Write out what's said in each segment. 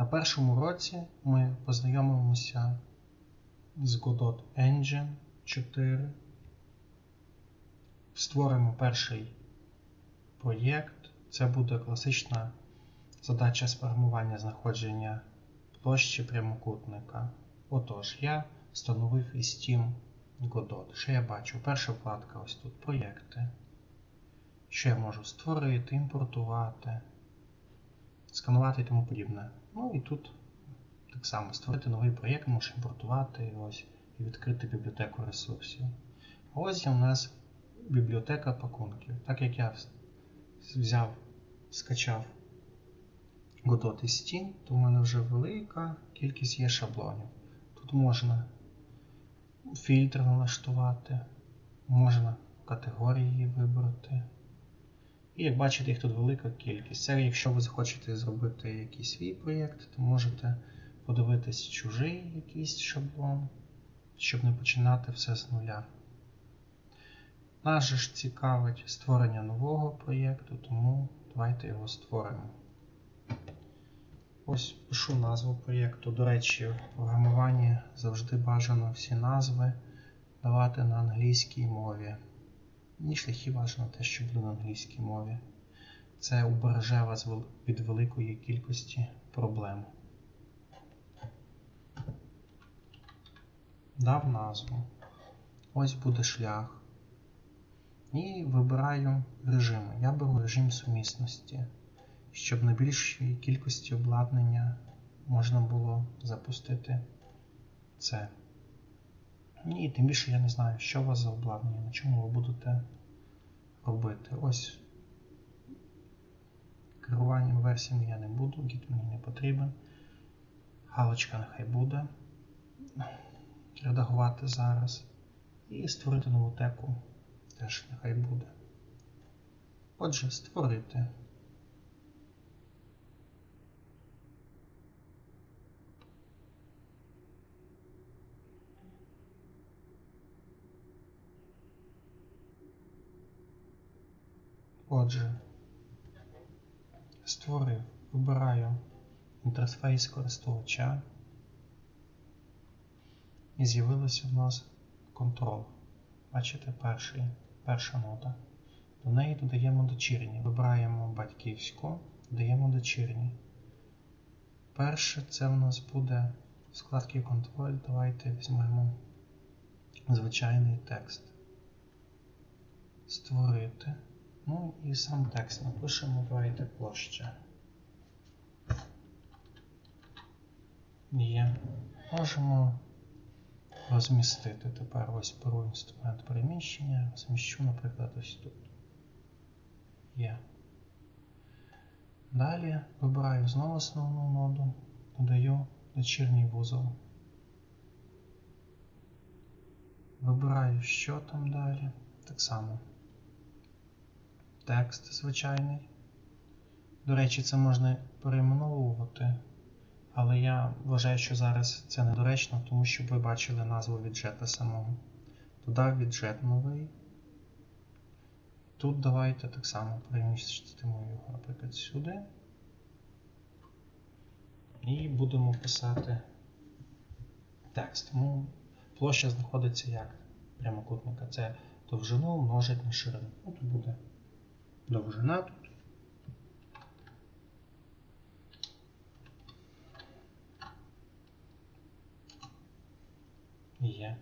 На першому році ми познайомимося з Godot Engine 4. Створимо перший проєкт. Це буде класична задача сформування знаходження площі прямокутника. Отож, я встановив Steam Godot. Що я бачу? Перша вкладка ось тут проєкти. Що я можу створити, імпортувати, сканувати і тому подібне. Ну і тут так само створити новий проєкт, можеш імпортувати ось, і відкрити бібліотеку ресурсів. Ось у нас бібліотека пакунків. Так як я взяв, скачав Godot із Steam, то в мене вже велика кількість є шаблонів. Тут можна фільтр налаштувати, можна категорії вибрати. І як бачите, їх тут велика кількість. Це якщо ви захочете зробити якийсь свій проєкт, то можете подивитись чужий якийсь шаблон, щоб не починати все з нуля. Нас же ж цікавить створення нового проєкту, тому давайте його створимо. Ось пишу назву проєкту. До речі, в програмуванні завжди бажано всі назви давати на англійській мові. Ні шляхи бажано те, що буде на англійській мові. Це убереже вас від великої кількості проблем. Дав назву. Ось буде шлях. І вибираю режими. Я беру режим сумісності, щоб на більшій кількості обладнання можна було запустити це. І тим більше я не знаю, що у вас за обладнання, на чому ви будете робити. Ось керуванням версіями я не буду, гід мені не потрібен. Галочка нехай буде. Редагувати зараз. І створити нову теку теж нехай буде. Отже, створити. Отже, створив, вибираю інтерфейс користувача і з'явилося в нас контрол. Бачите, перший, перша нота. До неї додаємо дочірні. Вибираємо батьківську, додаємо дочірні. Перше це в нас буде в складці контроль. Давайте візьмемо звичайний текст. Створити. Ну і сам текст напишемо, давайте площа. Є. Можемо розмістити. Тепер ось беру інструмент переміщення, розміщу, наприклад, ось тут. Є. Далі вибираю знову основну ноду, додаю дочірній вузол. Вибираю, що там далі. Так само. Текст звичайний. До речі, це можна перейменовувати. Але я вважаю, що зараз це недоречно, тому що ви бачили назву віджета самого. Додав віджет новий. Тут давайте так само перемістимо його, наприклад, сюди. І будемо писати текст. Ну, Площа знаходиться як прямокутника. Це довжину множить на ширину. Ну, тут буде довжина тут. Є.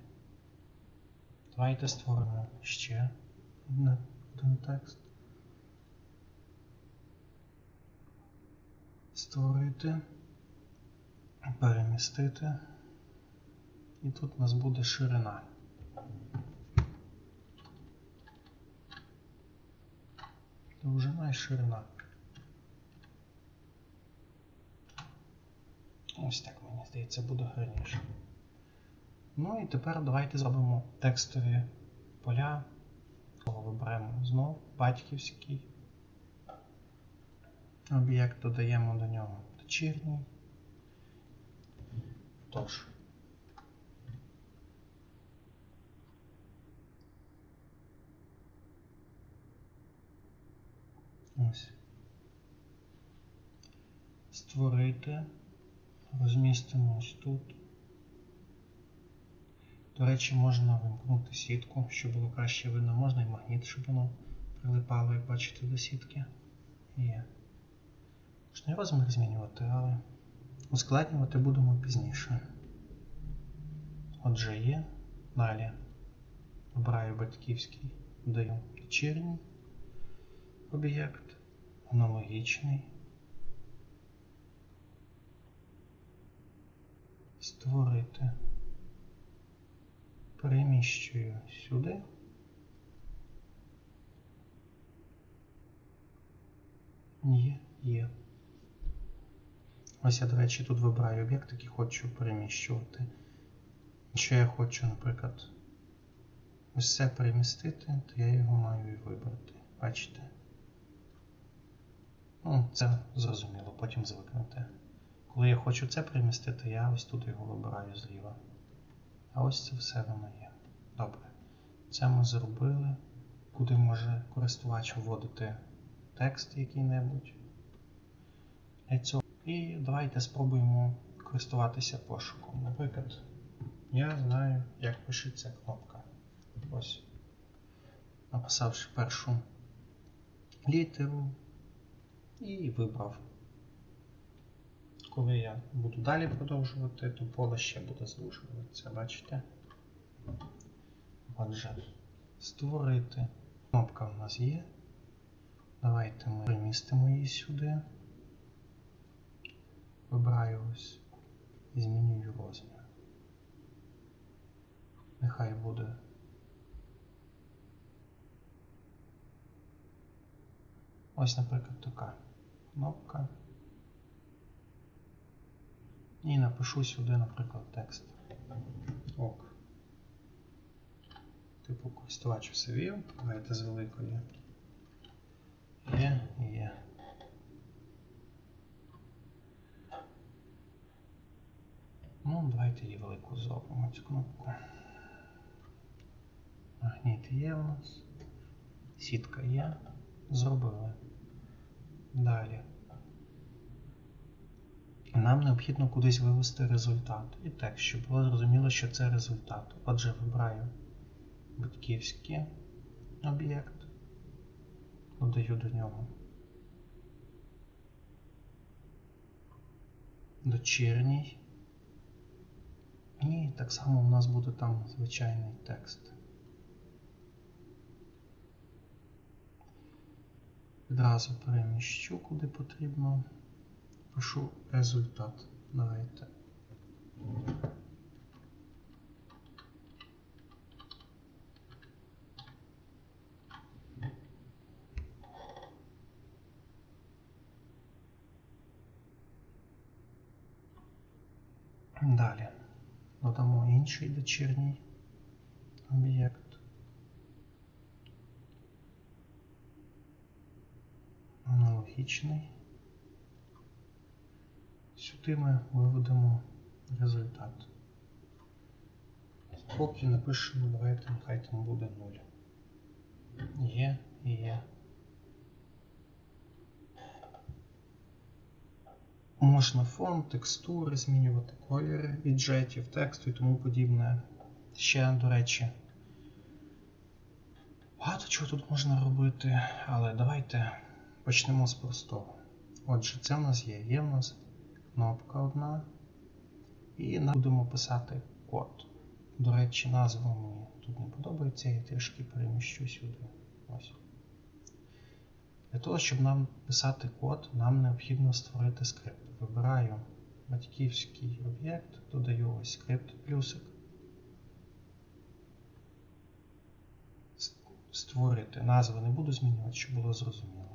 Давайте створимо ще один текст. Створити, перемістити. І тут у нас буде ширина. Довжина і ширина. Ось так, мені здається, буде гарніше. Ну і тепер давайте зробимо текстові поля. Виберемо знову батьківський. Об'єкт додаємо до нього дочірній. Тож. Ось. Створити розмістимо ось тут. До речі, можна вимкнути сітку, щоб було краще видно. Можна і магніт, щоб воно прилипало, як бачите, до сітки. Є. Можна розмір змінювати, але ускладнювати будемо пізніше. Отже, є. Далі обираю батьківський, додаю вечірній об'єкт, аналогічний. Створити. Переміщую сюди. Є, є. Ось я, до речі, тут вибираю об'єкт, який хочу переміщувати. Якщо я хочу, наприклад, це перемістити, то я його маю і вибрати. Бачите? Ну, це зрозуміло, потім звикнете. Коли я хочу це перемістити, я ось тут його вибираю зліва. А ось це все воно є. Добре. Це ми зробили. Куди може користувач вводити текст який-небудь. І давайте спробуємо користуватися пошуком. Наприклад, я знаю, як пишеться кнопка. Ось. Написавши першу літеру і вибрав. Коли я буду далі продовжувати, то поле ще буде звужуватися, бачите? Отже, створити. Кнопка в нас є. Давайте ми перемістимо її сюди. Вибираю ось і змінюю розмір. Нехай буде. Ось, наприклад, така кнопка. І напишу сюди, наприклад, текст. Ок. Типу користувач все вів. Давайте з великої. Є, є. Ну, давайте її велику зробимо цю кнопку. Магніт є у нас. Сітка є. Зробили. Далі. Нам необхідно кудись вивести результат. І текст, щоб було зрозуміло, що це результат. Отже, вибираю батьківський об'єкт, додаю до нього дочірній. І так само у нас буде там звичайний текст. Відразу переміщу куди потрібно. Пишу результат. Давайте. Далі додамо інший дочірній об'єкт. Аналогічний. Сюди ми виведемо результат. Поки напишемо, давайте, нехай там буде 0. Є, є. Можна фон, текстури, змінювати кольори віджетів, тексту і тому подібне. Ще, до речі, багато чого тут можна робити, але давайте почнемо з простого. Отже, це в нас є. Є в нас кнопка одна. І будемо писати код. До речі, назва мені тут не подобається, я трішки переміщу сюди. Ось. Для того, щоб нам писати код, нам необхідно створити скрипт. Вибираю батьківський об'єкт, додаю ось скрипт плюсик. Створити назву не буду змінювати, щоб було зрозуміло.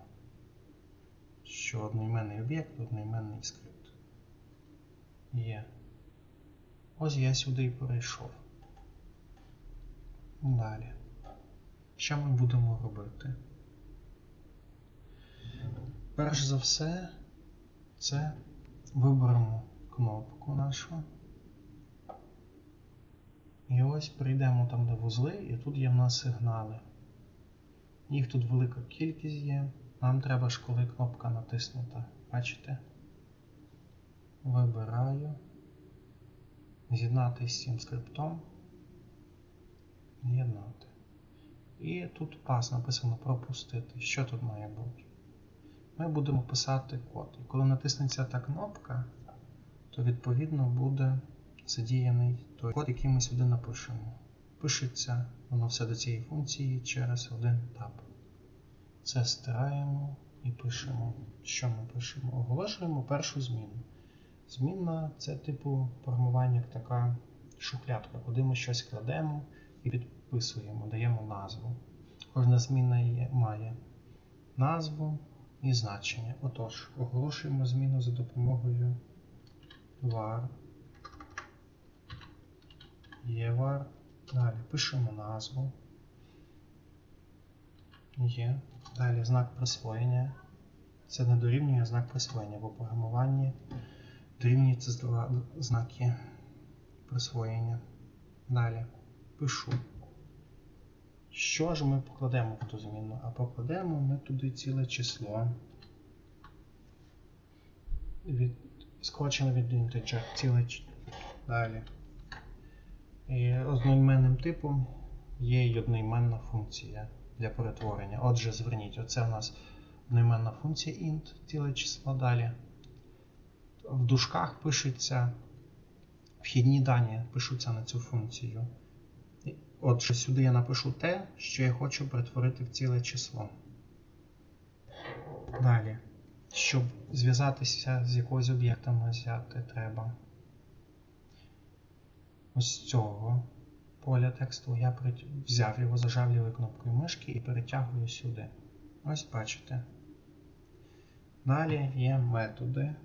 Що одноіменний об'єкт, одноіменний скрипт. Є. Ось я сюди і перейшов. Далі. Що ми будемо робити? Перш за все, це виберемо кнопку нашу. І ось прийдемо там, де вузли, і тут є в нас сигнали. Їх тут велика кількість є. Нам треба ж, коли кнопка натиснута. Бачите? вибираю з'єднати з цим скриптом. З'єднати. І тут пас написано пропустити. Що тут має бути? Ми будемо писати код. І коли натиснеться та кнопка, то відповідно буде задіяний той код, який ми сюди напишемо. Пишеться воно все до цієї функції через один таб. Це стираємо і пишемо. Що ми пишемо? Оголошуємо першу зміну. Змінна це типу формування як така шухлядка, куди ми щось кладемо і підписуємо, даємо назву. Кожна зміна є, має назву і значення. Отож, оголошуємо зміну за допомогою var. Є var. Далі пишемо назву. Є. Далі знак присвоєння. Це не дорівнює знак присвоєння, бо програмування дорівнюється два знаки присвоєння. Далі пишу. Що ж ми покладемо в ту зміну? А покладемо ми туди ціле число. Від, скорочено від integer, ціле ч- Далі. І одноіменним типом є й одноіменна функція для перетворення. Отже, зверніть, оце у нас одноіменна функція int, ціле число далі. В дужках пишеться вхідні дані пишуться на цю функцію. Отже, сюди я напишу те, що я хочу перетворити в ціле число. Далі. Щоб зв'язатися з якогось об'єктом взяти треба. Ось цього поля тексту я взяв його, зажав лівою кнопкою мишки і перетягую сюди. Ось бачите. Далі є методи.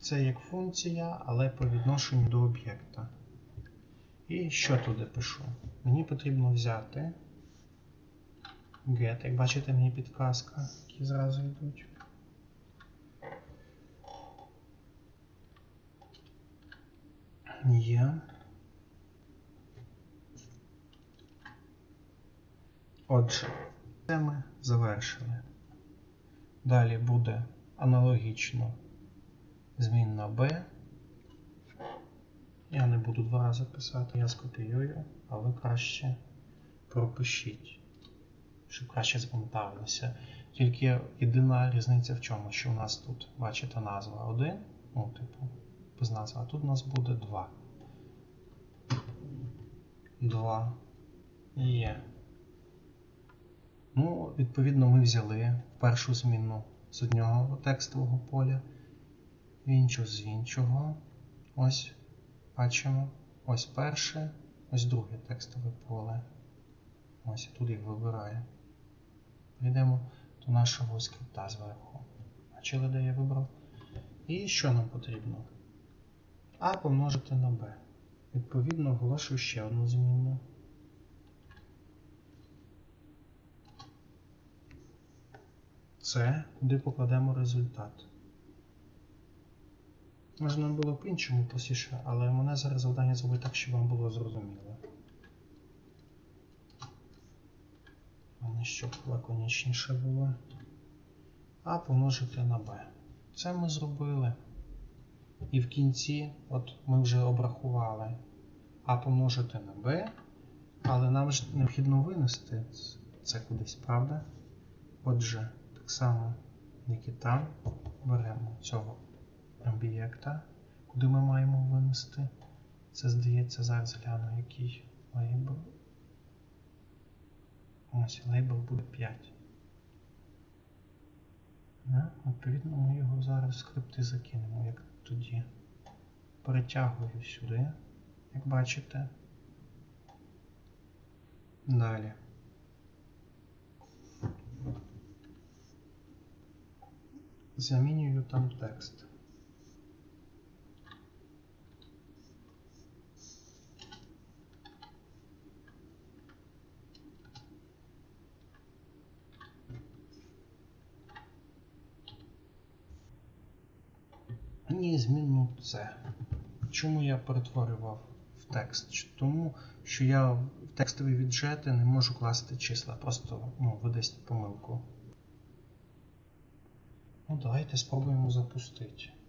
Це як функція, але по відношенню до об'єкта. І що туди пишу? Мені потрібно взяти get, як бачите, мені підказка, які зразу йдуть. Є. Отже, це ми завершили. Далі буде аналогічно змінна B. Я не буду два рази писати, я скопіюю, а ви краще пропишіть, щоб краще запам'яталося. Тільки єдина різниця в чому, що у нас тут, бачите, назва 1, ну, типу, без назви, а тут у нас буде 2. 2 є. Ну, відповідно, ми взяли першу зміну з одного текстового поля, іншу з іншого. Ось бачимо. Ось перше, ось друге текстове поле. Ось тут їх вибираю. Прийдемо до нашого скрипта зверху. Бачили, де я вибрав? І що нам потрібно? А помножити на b. Відповідно, оголошую ще одну зміну. Це, куди покладемо результат. Можна було б іншому простіше, але мене зараз завдання зробити так, щоб вам було зрозуміло. Мене щоб лаконічніше було. А помножити на b. Це ми зробили. І в кінці, от ми вже обрахували А помножити на b, але нам ж необхідно винести це кудись, правда? Отже, так само, як і там, беремо цього об'єкта, куди ми маємо винести. Це здається, зараз гляну, який лейбл. Ось лейбл буде 5. Да? Відповідно, ми його зараз в скрипти закинемо, як тоді. Перетягую сюди, як бачите. Далі. Замінюю там текст. І зміну це. Чому я перетворював в текст? Тому що я в текстові віджети не можу класти числа, просто ну, видасть помилку. Ну, давайте спробуємо запустити.